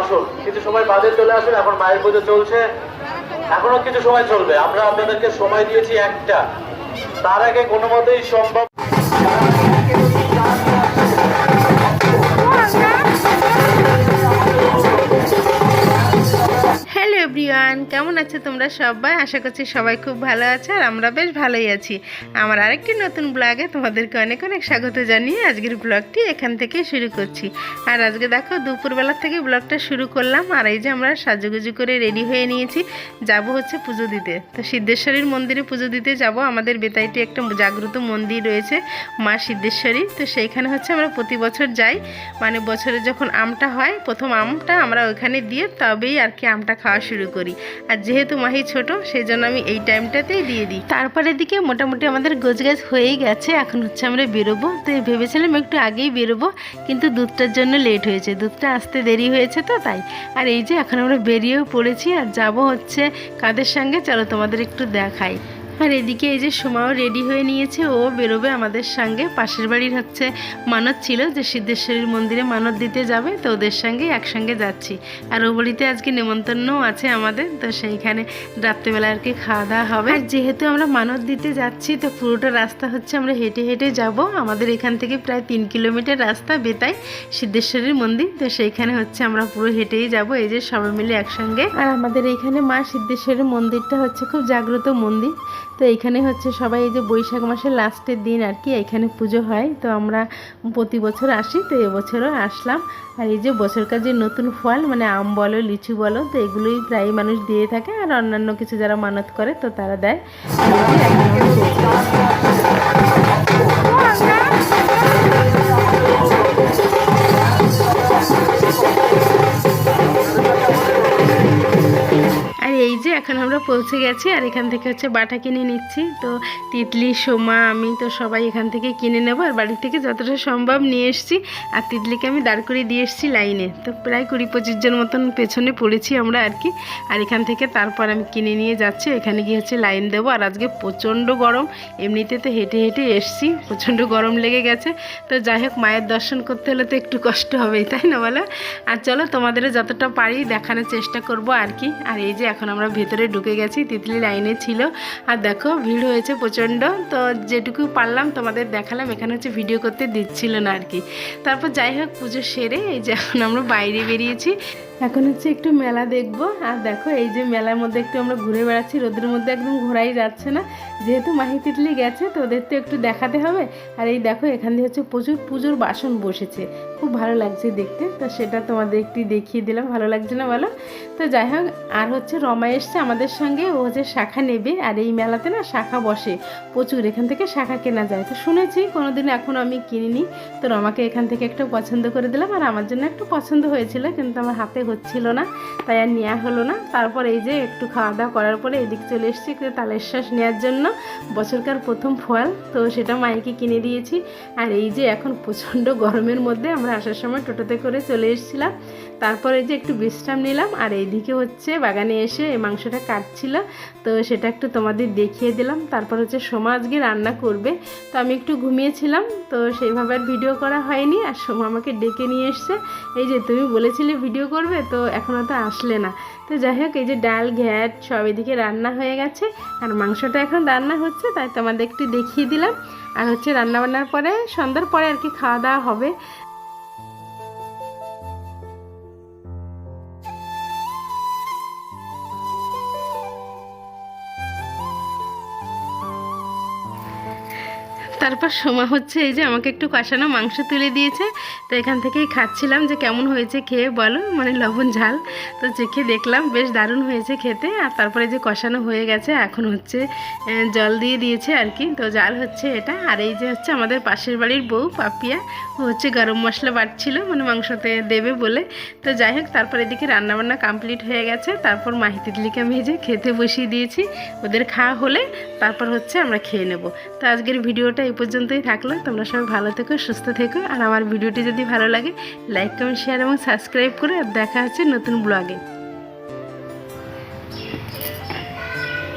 আসুন, কিছু সময় বাদে চলে আসুন, এখন মায়ের পুজো চলছে। এখনও কিছু সময় চলবে, আমরা আপনাদেরকে সময় দিয়েছি একটা। তার আগে কোনো মতেই সম্ভব এভরিওয়ান কেমন আছো তোমরা সবাই? আশা করছি সবাই খুব ভালো আছে আর আমরা বেশ ভালোই আছি। আমার আরেকটি নতুন ব্লগে তোমাদেরকে অনেক অনেক স্বাগত জানিয়ে আজকের ব্লগটি এখান থেকে শুরু করছি। আর আজকে দেখো, দুপুরবেলা থেকে ব্লগটা শুরু করলাম আর এই যে আমরা সাজুগুজু করে রেডি হয়ে নিয়েছি। যাব হচ্ছে পুজো দিতে। তো সিদ্ধেশ্বরীর মন্দিরে পুজো দিতে যাব। আমাদের বেতাইটি একটা জাগ্রত মন্দির রয়েছে মা সিদ্ধেশ্বরী। তো সেইখানে হচ্ছে আমরা প্রতি বছর যাই। মানে বছরে যখন আমটা হয়, প্রথম আমটা আমরা ওইখানে দিয়ে তবেই আর কি আমটা খাওয়া শুরু করি। আর যেহেতু মাহি ছোট সেই জন্য আমি এই টাইমটাতেই দিয়ে দিই। তারপরে দিকে মোটামুটি আমাদের গোছগাছ হয়েই গেছে, এখন হচ্ছে আমরা বেরোবো। তো ভেবেছিলাম একটু আগেই বেরোবো, কিন্তু দুধটার জন্য লেট হয়েছে। দুধটা আসতে দেরি হয়েছে তো তাই। আর এই যে এখন আমরা বেরিয়েও পড়েছি, আর যাব হচ্ছে কাদের সঙ্গে, চলো তোমাদের একটু দেখাই। আর এদিকে এই যে সোমাও রেডি হয়ে নিয়েছে, ও বেরোবে আমাদের সঙ্গে। পাশের বাড়ির হচ্ছে মানত ছিল, যে সিদ্ধেশ্বরীর মন্দিরে মানত দিতে যাবে, তো ওদের সঙ্গে একসঙ্গে যাচ্ছি। আর ও বাড়িতে আজকে নেমন্তন্নও আছে আমাদের, তো সেইখানে রাত্রেবেলা আর কি খাওয়া দাওয়া হবে। আর যেহেতু আমরা মানত দিতে যাচ্ছি, তো পুরোটা রাস্তা হচ্ছে আমরা হেঁটে হেঁটে যাব। আমাদের এখান থেকে প্রায় তিন কিলোমিটার রাস্তা বেতাই সিদ্ধেশ্বরীর মন্দির, তো সেইখানে হচ্ছে আমরা পুরো হেঁটেই যাব, এই যে সবাই মিলে একসঙ্গে। আর আমাদের এইখানে মা সিদ্ধেশ্বরীর মন্দিরটা হচ্ছে খুব জাগ্রত মন্দির তো এখানে হচ্ছে সবাই এই যে বৈশাখ মাসের লাস্টের দিন আর কি, এখানে পুজো হয়। তো আমরা প্রতি বছর আসি, তো এবছরও আসলাম। আর এই যে বছরকার যে নতুন ফল মানে আম বলো, লিচু বলো, তো এগুলোই প্রায় মানুষ দিয়ে থাকে। আর অন্যান্য কিছু যারা মানত করে, তো তারা দেয়। এখন আমরা পৌঁছে গেছি আর এখান থেকে হচ্ছে বাটা কিনে নিচ্ছি। তো তিতলি, সোমা, আমি তো সবাই এখান থেকে কিনে নেব আর বাড়ি থেকে যতটা সম্ভব নিয়ে এসেছি। আর তিতলিকে আমি দাঁড় করে দিয়ে এসেছি লাইনে। তো প্রায় কুড়ি পঁচিশ জন মতন পেছনে পড়েছি আমরা আর কি। আর এখান থেকে তারপর আমি কিনে নিয়ে যাচ্ছি। এখানে গিয়ে হচ্ছে লাইন দেবো। আর আজকে প্রচণ্ড গরম। এমনিতে তো হেঁটে হেঁটে এসছি। প্রচণ্ড গরম লেগে গেছে। তো যাই হোক, মায়ের দর্শন করতে হলে তো একটু কষ্ট হবেই, তাই না বলো? আর চলো তোমাদের যতটা পারি দেখানোর চেষ্টা করব আর কি। আর এই যে এখন আমরা ভেতরে ঢুকে গেছি, তিতলি লাইনে ছিল। আর দেখো, ভিড় হয়েছে প্রচণ্ড। তো যেটুকু পারলাম তোমাদের দেখালাম, এখানে হচ্ছে ভিডিও করতে দিচ্ছিল না আর কি। তারপর যাই হোক, পুজো সেরে এই যে এখন আমরা বাইরে বেরিয়েছি। এখন হচ্ছে একটু মেলা দেখব। আর দেখো, এই যে মেলার মধ্যে একটু আমরা ঘুরে বেড়াচ্ছি, রোদের মধ্যে একদম ঘোরাই যাচ্ছে না। যেহেতু মাহি তিতলি গেছে, তো ওদের তো একটু দেখাতে হবে। আর এই দেখো, এখান দিয়ে হচ্ছে প্রচুর, পুজোর বাসন বসেছে। খুব ভালো লাগছে দেখতে। তো সেটা তোমাদের একটু দেখিয়ে দিলাম, ভালো লাগছে না বলো? তো যাই হোক, আর হচ্ছে রমা এসছে আমাদের সঙ্গে, ও হচ্ছে শাখা নেবে। আর এই মেলাতে না শাখা বসে, প্রচুর। এখান থেকে শাখা কেনা যায়। তো শুনেছি কোনোদিন এখনও আমি কিনিনি। তো রমাকে এখান থেকে একটু পছন্দ করে দিলাম। আর আমার জন্য একটু পছন্দ হয়েছিল, কিন্তু আমার হাতে হচ্ছিল না, তাই আর নেওয়া হলো না। তারপর এই যে একটু খাওয়া দাওয়া করার পরে এদিক চলে এসেছি তালের শ্বাস নেওয়ার জন্য। বছরকার প্রথম ফল, তো সেটা মাইকে কিনে দিয়েছি। আর এই যে এখন প্রচণ্ড গরমের মধ্যে আমরা আসার সময় টোটোতে করে চলে এসেছিলাম। তারপরে যে একটু বিশ্রাম নিলাম, আর এইদিকে হচ্ছে বাগানে এসে এই মাংসটা কাটছিল। তো সেটা একটু তোমাদের দেখিয়ে দিলাম। তারপর হচ্ছে সোমা আজকে রান্না করবে। তো আমি একটু ঘুমিয়েছিলাম, তো সেইভাবে আর ভিডিও করা হয়নি। আর সোমা আমাকে ডেকে নিয়ে এসছে। এই যে তুমি বলেছিলে ভিডিও করবে তো এখনও তো আসলে না। তো যাই হোক, এই যে ডাল, ঘ্যাট সব এদিকে রান্না হয়ে গেছে। আর মাংসটা এখন রান্না হচ্ছে, তাই তোমাদের একটু দেখিয়ে দিলাম। আর হচ্ছে রান্না বান্নার পরে, সন্ধ্যার পরে আর কি খাওয়া দাওয়া হবে। তারপর সময় হচ্ছে এই যে আমাকে একটু কষানো মাংস তুলে দিয়েছে। তো এখান থেকেই খাচ্ছিলাম যে কেমন হয়েছে খেয়ে বলো মানে লবণ ঝাল। তো চেখে দেখলাম, বেশ দারুণ হয়েছে খেতে। আর তারপরে যে কষানো হয়ে গেছে, এখন হচ্ছে জল দিয়ে দিয়েছে আর কি। তো জাল হচ্ছে এটা। আর এই যে হচ্ছে আমাদের পাশের বাড়ির বউ, পাপিয়া, ও হচ্ছে গরম মশলা বাটছিল মানে মাংসতে দেবে বলে। তো যাই হোক, তারপর এদিকে রান্নাবান্না কমপ্লিট হয়ে গেছে। তারপর মাহি তিতলিকে আমি যে খেতে বসিয়ে দিয়েছি। ওদের খাওয়া হলে তারপর হচ্ছে আমরা খেয়ে নেব। তো আজকের ভিডিওটা এই পর্যন্তই থাকল। তোমরা সবাই ভালো থেকো, সুস্থ থেকো। আর আমার ভিডিওটি যদি ভালো লাগে লাইক কমেন্ট শেয়ার এবং সাবস্ক্রাইব করে আর দেখা হচ্ছে নতুন ব্লগে